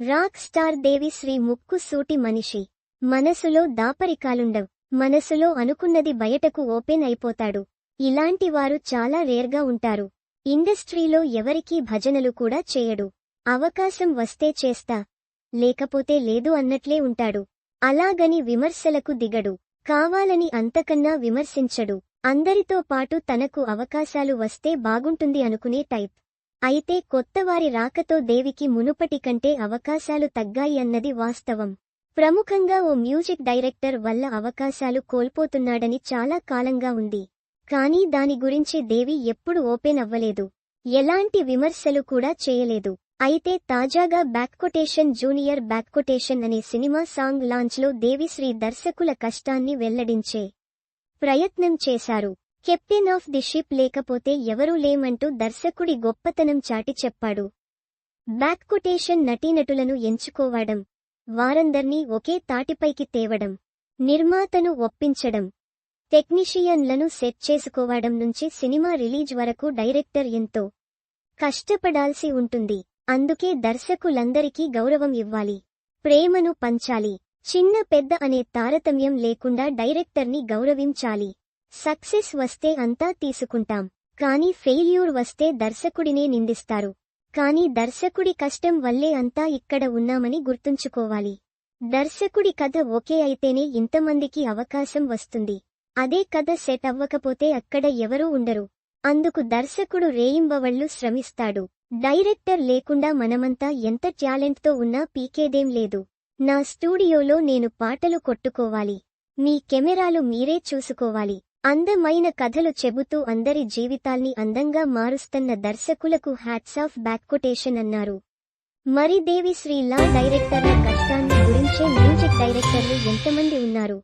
Rock star Devi Sri ముక్కు సూటి మనిషి. మనసులో దాపరికాలుండవ్. మనసులో అనుకున్నది బయటకు ఓపెన్ అయిపోతాడు. ఇలాంటి వారు చాలా రేర్గా ఉంటారు. ఇండస్ట్రీలో ఎవరికీ భజనలు కూడా చేయడు. అవకాశం వస్తే చేస్తా. లేకపోతే లేదు అన్నట్లే ఉంటాడు. అలాగని విమర్శలకు దిగడు. కావాలని అంతకన్నా విమర్శించడు. అందరితో పాటు తనకు అవకాశాలు వస్తే బాగుంటుంది అనుకునే టైప్. అయితే కొత్తవారి రాకతో దేవికి మునుపటి కంటే అవకాశాలు తగ్గాయి అన్నది వాస్తవం. ప్రముఖంగా ఓ మ్యూజిక్ డైరెక్టర్ వల్ల అవకాశాలు కోల్పోతున్నాడని చాలా కాలంగా ఉంది. కానీ దాని గురించి దేవి ఎప్పుడు ఓపెన్ అవ్వలేదు. ఎలాంటి విమర్శలు కూడా చేయలేదు. అయితే తాజాగా బ్యాక్కొటేషన్ జూనియర్ బ్యాక్కొటేషన్ అనే సినిమా సాంగ్ లాంచ్లో దేవిశ్రీ దర్శకుల కష్టాన్ని వెల్లడించే ప్రయత్నం చేశారు. కెప్టెన్ ఆఫ్ ది షిప్ లేకపోతే ఎవరూ లేమంటూ దర్శకుడి గొప్పతనం చాటి చెప్పాడు. బ్యాక్కొటేషన్ నటీనటులను ఎంచుకోవడం వారందర్నీ ఒకే తాటిపైకి తేవడం నిర్మాతను ఒప్పించడం టెక్నీషియన్లను సెట్ చేసుకోవడం నుంచి సినిమా రిలీజ్ వరకు డైరెక్టర్ ఎంతో కష్టపడాల్సి ఉంటుంది. అందుకే దర్శకులందరికీ గౌరవం ఇవ్వాలి ప్రేమను పంచాలి చిన్న పెద్ద అనే తారతమ్యం లేకుండా డైరెక్టర్ని గౌరవించాలి. సక్సెస్ వస్తే అంతా తీసుకుంటాం. కానీ ఫెయిల్యూర్ వస్తే దర్శకుడినే నిందిస్తారు. కానీ దర్శకుడి కష్టం వల్లే అంతా ఇక్కడ ఉన్నామని గుర్తుంచుకోవాలి. దర్శకుడి కథ ఒకే అయితేనే ఇంతమందికి అవకాశం వస్తుంది. అదే కథ సెట్ అవ్వకపోతే అక్కడ ఎవరూ ఉండరు. అందుకు దర్శకుడు రేయింబవళ్ళు శ్రమిస్తాడు. డైరెక్టర్ లేకుండా మనమంతా ఎంత టాలెంట్తో ఉన్నా పీకేదేం లేదు. నా స్టూడియోలో నేను పాటలు కొట్టుకోవాలి. మీ కెమెరాలు మీరే చూసుకోవాలి. అందమైన కథలు చెబుతూ అందరి జీవితాల్ని అందంగా మారుస్తున్న దర్శకులకు హ్యాట్స్ ఆఫ్ బ్యాక్కొటేషన్ అన్నారు. మరి దేవి శ్రీలా డైరెక్టర్ల కష్టాన్ని గురించే మ్యూజిక్ డైరెక్టర్లు ఎంతమంది ఉన్నారు?